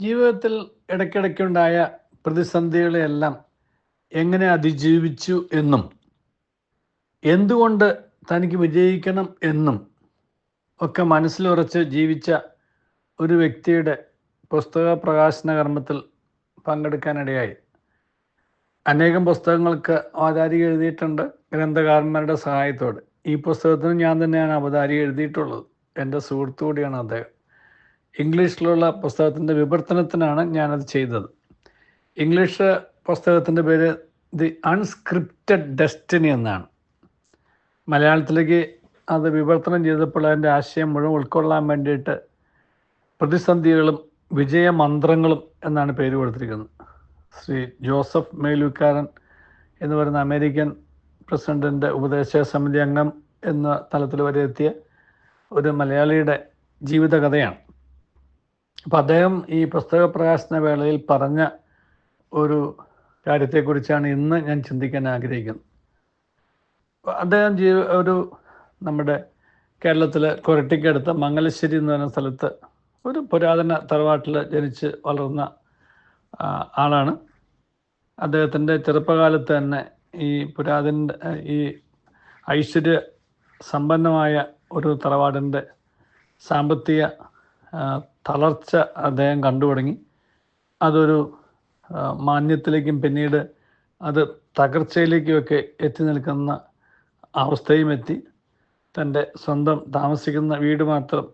ജീവിതത്തിൽ ഇടയ്ക്കിടയ്ക്കുണ്ടായ പ്രതിസന്ധികളെയെല്ലാം എങ്ങനെ അതിജീവിച്ചു എന്നും എന്തുകൊണ്ട് തനിക്ക് വിജയിക്കണം എന്നും ഒക്കെ മനസ്സിലുറച്ച് ജീവിച്ച ഒരു വ്യക്തിയുടെ പുസ്തക പ്രകാശന കർമ്മത്തിൽ പങ്കെടുക്കാനിടയായി. അനേകം പുസ്തകങ്ങൾക്ക് അവതാരിക എഴുതിയിട്ടുണ്ട് ഗ്രന്ഥകാരന്മാരുടെ സഹായത്തോടെ. ഈ പുസ്തകത്തിന് ഞാൻ തന്നെയാണ് അവതാരിക എഴുതിയിട്ടുള്ളത്. എന്റെ സുഹൃത്തു കൂടിയാണ് അദ്ദേഹം. ഇംഗ്ലീഷിലുള്ള പുസ്തകത്തിന്റെ വിവർത്തനത്തിനാണ് ഞാനത് ചെയ്തത്. ഇംഗ്ലീഷ് പുസ്തകത്തിന്റെ പേര് ദി അൺസ്ക്രിപ്റ്റഡ് ഡെസ്റ്റിനി എന്നാണ്. മലയാളത്തിലേക്ക് അത് വിവർത്തനം ചെയ്തപ്പോൾ അതിന്റെ ആശയം മുഴുവൻ ഉൾക്കൊള്ളാൻ വേണ്ടിയിട്ട് പ്രതിസന്ധികളും വിജയമന്ത്രങ്ങളും എന്നാണ് പേര് കൊടുത്തിരിക്കുന്നത്. ശ്രീ ജോസഫ് മേലുക്കാരൻ എന്ന് പറയുന്ന അമേരിക്കൻ പ്രസിഡന്റിന്റെ ഉപദേശക സമിതി അംഗം എന്ന തലത്തിൽ വരെ എത്തിയ ഒരു മലയാളിയുടെ ജീവിതകഥയാണ്. അപ്പം അദ്ദേഹം ഈ പുസ്തക പ്രകാശന വേളയിൽ പറഞ്ഞ ഒരു കാര്യത്തെക്കുറിച്ചാണ് ഇന്ന് ഞാൻ ചിന്തിക്കാൻ ആഗ്രഹിക്കുന്നത്. അദ്ദേഹം ജീവ ഒരു നമ്മുടെ കേരളത്തിലെ കൊരട്ടിക്കടുത്ത മംഗലശ്ശേരി എന്ന് പറയുന്ന സ്ഥലത്ത് ഒരു പുരാതന തറവാട്ടിൽ ജനിച്ച് വളർന്ന ആളാണ്. അദ്ദേഹത്തിന്റെ ചെറുപ്പകാലത്ത് തന്നെ ഈ പുരാതന ഈ ഐശ്വര്യ സമ്പന്നമായ ഒരു തറവാടിന്റെ സാമ്പത്തിക തളർച്ച അദ്ദേഹം കണ്ടു തുടങ്ങി. അതൊരു മാന്യത്തിലേക്കും പിന്നീട് അത് തകർച്ചയിലേക്കുമൊക്കെ എത്തി നിൽക്കുന്ന അവസ്ഥയും എത്തി. തന്റെ സ്വന്തം താമസിക്കുന്ന വീട് മാത്രം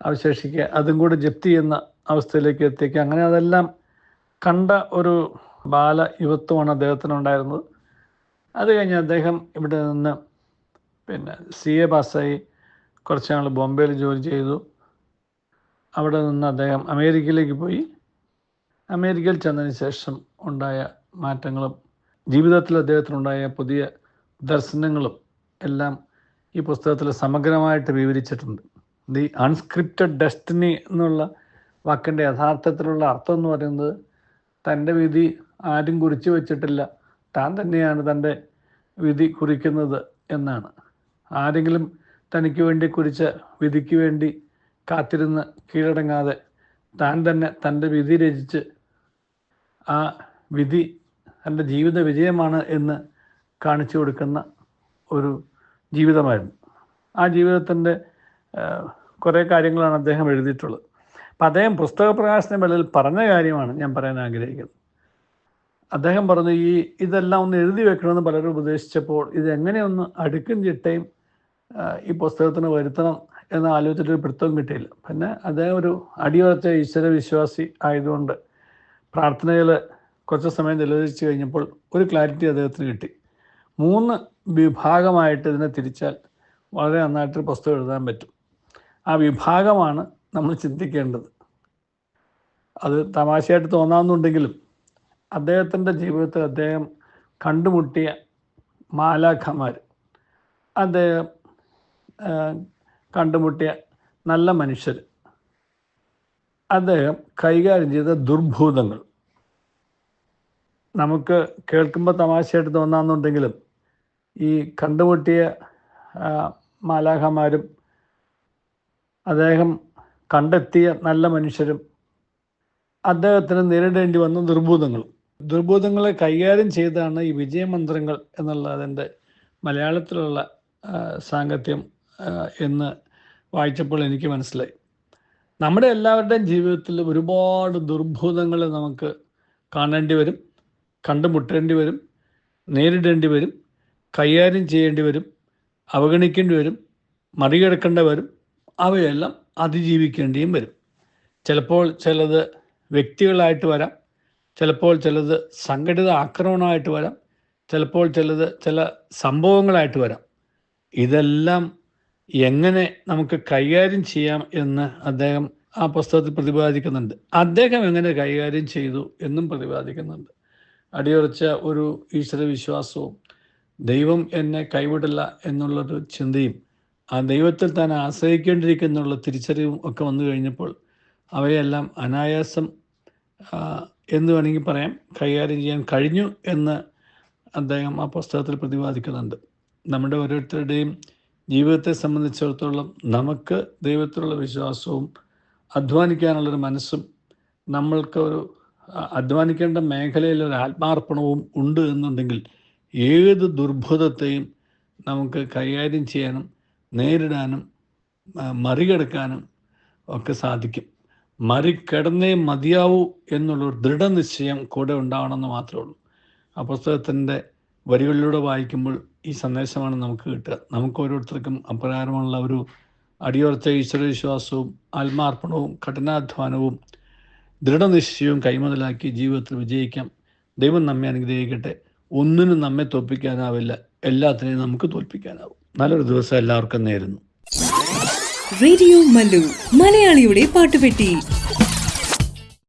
അവശേഷിക്കുക അതും കൂടി ജപ്തി ചെയ്യുന്ന അവസ്ഥയിലേക്ക് എത്തിക്കുക. അങ്ങനെ അതെല്ലാം കണ്ട ഒരു ബാല യുവത്വമാണ് അദ്ദേഹത്തിനുണ്ടായിരുന്നത് അത് കഴിഞ്ഞ് അദ്ദേഹം ഇവിടെ നിന്ന് പിന്നെ സി എ പാസ്സായി. കുറച്ച് നാൾ ബോംബെയിൽ ജോലി ചെയ്തു. അവിടെ നിന്ന് അദ്ദേഹം അമേരിക്കയിലേക്ക് പോയി. അമേരിക്കയിൽ ചെന്നതിന് ശേഷം ഉണ്ടായ മാറ്റങ്ങളും ജീവിതത്തിൽ അദ്ദേഹത്തിനുണ്ടായ പുതിയ ദർശനങ്ങളും എല്ലാം ഈ പുസ്തകത്തിൽ സമഗ്രമായിട്ട് വിവരിച്ചിട്ടുണ്ട്. ദി അൺസ്ക്രിപ്റ്റഡ് ഡെസ്റ്റിനി എന്നുള്ള വാക്കിന്റെ യഥാർത്ഥത്തിലുള്ള അർത്ഥം എന്ന് പറയുന്നത് തന്റെ വിധി ആരും കുറിച്ചു വച്ചിട്ടില്ല. താൻ തന്നെയാണ് തന്റെ വിധി കുറിക്കുന്നത് എന്നാണ്. ആരെങ്കിലും തനിക്ക് വേണ്ടി കുറിച്ച വിധിക്ക് വേണ്ടി കാത്തിരുന്ന് കീഴടങ്ങാതെ താൻ തന്നെ തന്റെ വിധി രചിച്ച് ആ വിധി തന്റെ ജീവിത വിജയമാണ് എന്ന് കാണിച്ചു കൊടുക്കുന്ന ഒരു ജീവിതമായിരുന്നു. ആ ജീവിതത്തിന്റെ കുറേ കാര്യങ്ങളാണ് അദ്ദേഹം എഴുതിയിട്ടുള്ളത്. അപ്പം അദ്ദേഹം പുസ്തക പ്രകാശന വേളയിൽ പറഞ്ഞ കാര്യമാണ് ഞാൻ പറയാൻ ആഗ്രഹിക്കുന്നത്. അദ്ദേഹം പറഞ്ഞു ഈ ഇതെല്ലാം ഒന്ന് എഴുതി വെക്കണമെന്ന് പലരും ഉപദേശിച്ചപ്പോൾ ഇതെങ്ങനെയൊന്ന് അടുക്കും ചിട്ടയും ഈ പുസ്തകത്തിന് വരുത്തണം എന്ന് ആലോചിച്ചിട്ടൊരു പിടുത്തവും കിട്ടിയില്ല. പിന്നെ അദ്ദേഹം ഒരു അടിയുറച്ച ഈശ്വര വിശ്വാസി ആയതുകൊണ്ട് പ്രാർത്ഥനയിൽ കുറച്ച് സമയം ചെലവഴിച്ച് കഴിഞ്ഞപ്പോൾ ഒരു ക്ലാരിറ്റി അദ്ദേഹത്തിന് കിട്ടി. മൂന്ന് വിഭാഗമായിട്ട് ഇതിനെ തിരിച്ചാൽ വളരെ നന്നായിട്ടൊരു പുസ്തകം എഴുതാൻ പറ്റും. ആ വിഭാഗമാണ് നമ്മൾ ചിന്തിക്കേണ്ടത്. അത് തമാശയായിട്ട് തോന്നാവുന്നുണ്ടെങ്കിലും അദ്ദേഹത്തിന്റെ ജീവിതത്തിൽ അദ്ദേഹം കണ്ടുമുട്ടിയ മാലാഖമാർ അദ്ദേഹം കണ്ടുമുട്ടിയ നല്ല മനുഷ്യർ. അദ്ദേഹം കൈകാര്യം ചെയ്ത ദുർഭൂതങ്ങൾ. നമുക്ക് കേൾക്കുമ്പോൾ തമാശയായിട്ട് തോന്നാമെന്നുണ്ടെങ്കിലും ഈ കണ്ടുമുട്ടിയ മാലാഖമാരും അദ്ദേഹം കണ്ടെത്തിയ നല്ല മനുഷ്യരും അദ്ദേഹത്തിന് നേരിടേണ്ടി വന്ന ദുർഭൂതങ്ങൾ ദുർഭൂതങ്ങളെ കൈകാര്യം ചെയ്താണ് ഈ വിജയമന്ത്രങ്ങൾ എന്നുള്ള അതിന്റെ മലയാളത്തിലുള്ള സാങ്കത്യം എന്ന് വായിച്ചപ്പോൾ എനിക്ക് മനസ്സിലായി. നമ്മുടെ എല്ലാവരുടെയും ജീവിതത്തിൽ ഒരുപാട് ദുർഭൂതങ്ങൾ നമുക്ക് കാണേണ്ടി വരും കണ്ടുമുട്ടേണ്ടി വരും നേരിടേണ്ടി വരും കൈകാര്യം ചെയ്യേണ്ടി വരും അവഗണിക്കേണ്ടി വരും മറികടക്കേണ്ടി വരും അവയെല്ലാം അതിജീവിക്കേണ്ടിയും വരും. ചിലപ്പോൾ ചിലത് വ്യക്തികളായിട്ട് വരാം ചിലപ്പോൾ ചിലത് സംഘടിത ആക്രമണമായിട്ട് വരാം ചിലപ്പോൾ ചിലത് ചില സംഭവങ്ങളായിട്ട് വരാം. ഇതെല്ലാം എങ്ങനെ നമുക്ക് കൈകാര്യം ചെയ്യാം എന്ന് അദ്ദേഹം ആ പുസ്തകത്തിൽ പ്രതിപാദിക്കുന്നുണ്ട്. അദ്ദേഹം എങ്ങനെ കൈകാര്യം ചെയ്തു എന്നും പ്രതിപാദിക്കുന്നുണ്ട്. അടിയുറച്ച ഒരു ഈശ്വര വിശ്വാസവും ദൈവം എന്നെ കൈവിടില്ല എന്നുള്ളൊരു ചിന്തയും ആ ദൈവത്തിൽ താൻ ആശ്രയിക്കേണ്ടിയിരിക്കുന്നുള്ള തിരിച്ചറിവും ഒക്കെ വന്നു കഴിഞ്ഞപ്പോൾ അവയെല്ലാം അനായാസം എന്ന് വേണമെങ്കിൽ പറയാം കൈകാര്യം ചെയ്യാൻ കഴിഞ്ഞു എന്ന് അദ്ദേഹം ആ പുസ്തകത്തിൽ പ്രതിപാദിക്കുന്നുണ്ട്. നമ്മുടെ ഓരോരുത്തരുടെയും ജീവിതത്തെ സംബന്ധിച്ചിടത്തോളം നമുക്ക് ദൈവത്തിലുള്ള വിശ്വാസവും അധ്വാനിക്കാനുള്ളൊരു മനസ്സും നമ്മൾക്ക് ഒരു അധ്വാനിക്കേണ്ട മേഖലയിൽ ഒരു ആത്മാർപ്പണവും ഉണ്ട് എന്നുണ്ടെങ്കിൽ ഏത് ദുർബുധത്തെയും നമുക്ക് കൈകാര്യം ചെയ്യാനും നേരിടാനും മറികടക്കാനും ഒക്കെ സാധിക്കും. മറികടന്നേ മതിയാവൂ എന്നുള്ളൊരു ദൃഢനിശ്ചയം കൂടെ ഉണ്ടാവണമെന്ന് മാത്രമേ ഉള്ളൂ. ആ പുസ്തകത്തിന്റെ വരികളിലൂടെ വായിക്കുമ്പോൾ ഈ സന്ദേശമാണ് നമുക്ക് കിട്ടുക. നമുക്ക് ഓരോരുത്തർക്കും അപ്രകാരമുള്ള ഒരു അടിയോർത്ത ഈശ്വരവിശ്വാസവും ആത്മാർപ്പണവും കഠിനാധ്വാനവും ദൃഢനിശ്ചയവും കൈമുതലാക്കി ജീവിതത്തിൽ വിജയിക്കാം. ദൈവം നമ്മെ അനുഗ്രഹിക്കട്ടെ. ഒന്നിനും നമ്മെ തോൽപ്പിക്കാനാവില്ല. എല്ലാത്തിനെയും നമുക്ക് തോൽപ്പിക്കാനാവും. നല്ലൊരു ദിവസം എല്ലാവർക്കും നേരുന്നു. റേഡിയോ മലയാളിയുടെ പാട്ടുപെട്ടി.